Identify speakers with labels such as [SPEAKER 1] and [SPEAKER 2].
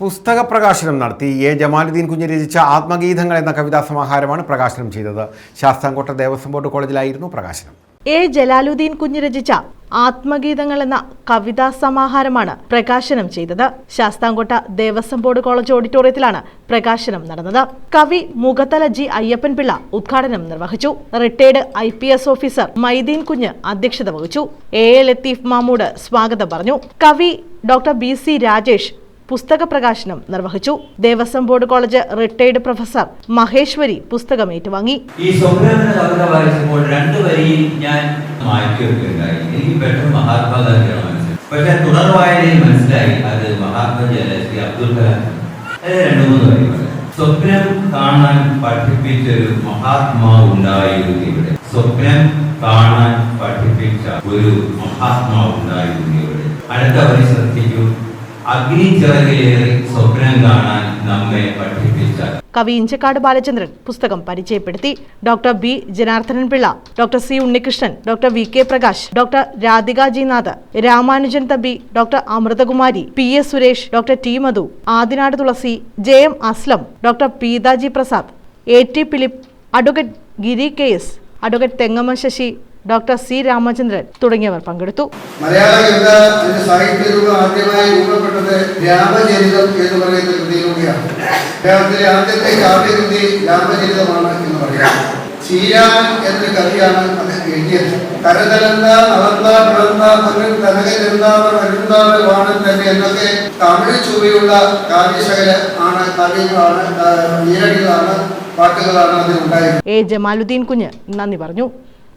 [SPEAKER 1] പുസ്തക പ്രകാശനം നടത്തി എ ജമാലുദ്ദീൻ കുഞ്ഞ് രചിച്ച ആത്മഗീതങ്ങൾ എന്ന കവിതാ സമാഹാരമാണ് പ്രകാശനം ചെയ്തത്. ശാസ്താംകോട്ട ദേവസ്വം ബോർഡ് കോളേജിലായിരുന്നു പ്രകാശനം.
[SPEAKER 2] എ ജലാലുദ്ദീൻ കുഞ്ഞ് രചിച്ച ആത്മഗീതങ്ങൾ എന്ന കവിതാ സമാഹാരമാണ് പ്രകാശനം ചെയ്തത്. ശാസ്താംകോട്ട ദേവസ്വം ബോർഡ് കോളേജ് ഓഡിറ്റോറിയത്തിലാണ് പ്രകാശനം നടന്നത്. കവി മുഖത്തല ജി അയ്യപ്പൻപിള്ള ഉദ്ഘാടനം നിർവഹിച്ചു. Retired I P S officer Mydeen Kunju അധ്യക്ഷത വഹിച്ചു. എ എ ലത്തീഫ് മാമൂട് സ്വാഗതം പറഞ്ഞു. കവി ഡോക്ടർ ബി സി രാജേഷ് പുസ്തക പ്രകാശനം നിർവഹിച്ചു. Devaswom board college retired professor Maheswari പുസ്തകം ഏറ്റുവാങ്ങി.
[SPEAKER 3] ഈ വായിച്ചപ്പോൾ രണ്ട് വരിയിൽ ഞാൻ പക്ഷെ സ്വപ്നം കാണാൻ പഠിപ്പിച്ചൊരു മഹാത്മാവ് ഉണ്ടായിരുന്നു ഇവിടെ. സ്വപ്നം കാണാൻ പഠിപ്പിച്ച ഒരു മഹാത്മാവ് ഉണ്ടായിരുന്നു ഇവിടെ. അടുത്ത വരി ശ്രദ്ധിക്കൂ. നമ്മെ
[SPEAKER 2] കവി ഇഞ്ചക്കാട് ബാലചന്ദ്രൻ പുസ്തകം പരിചയപ്പെടുത്തി. Doctor B Janardhanan Pillai doctor C Unnikrishnan doctor V K Prakash doctor Radhika Jinath Ramanujan Thampi doctor Amruthakumari P S Suresh doctor T Madhu Adinad Thulasi J M Aslam doctor Peethaji Prasad A T Philip advocate Giri K S advocate Thengamam Sasi doctor C Ramachandran തുടങ്ങിയവർ പങ്കെടുത്തു.
[SPEAKER 4] മലയാള സാഹിത്യ രൂപം ആദ്യമായി രൂപപ്പെട്ടത് രാമചരിതം എന്ന് പറയുന്ന കൃതിയിലൂടെയാണ്. അദ്ദേഹത്തിലെ ആദ്യത്തെ കാവ്യകൃതി രാമചരിതമാണ് എന്ന് പറയാം. ശ്രീരാമൻ എന്നൊരു കവിയാണ് എഴുതിയത്. കരതലന്ത വാണൻ തന്നെ എന്നൊക്കെ തമിഴ് ചുവയുള്ള കാവ്യശകല ആണ് കവികളാണ് ഈരടികളാണ് പാട്ടുകളാണ് അതിലുണ്ടായിരുന്നത്.
[SPEAKER 2] എ ജമാലുദ്ദീൻ കുഞ്ഞ് നന്ദി പറഞ്ഞു.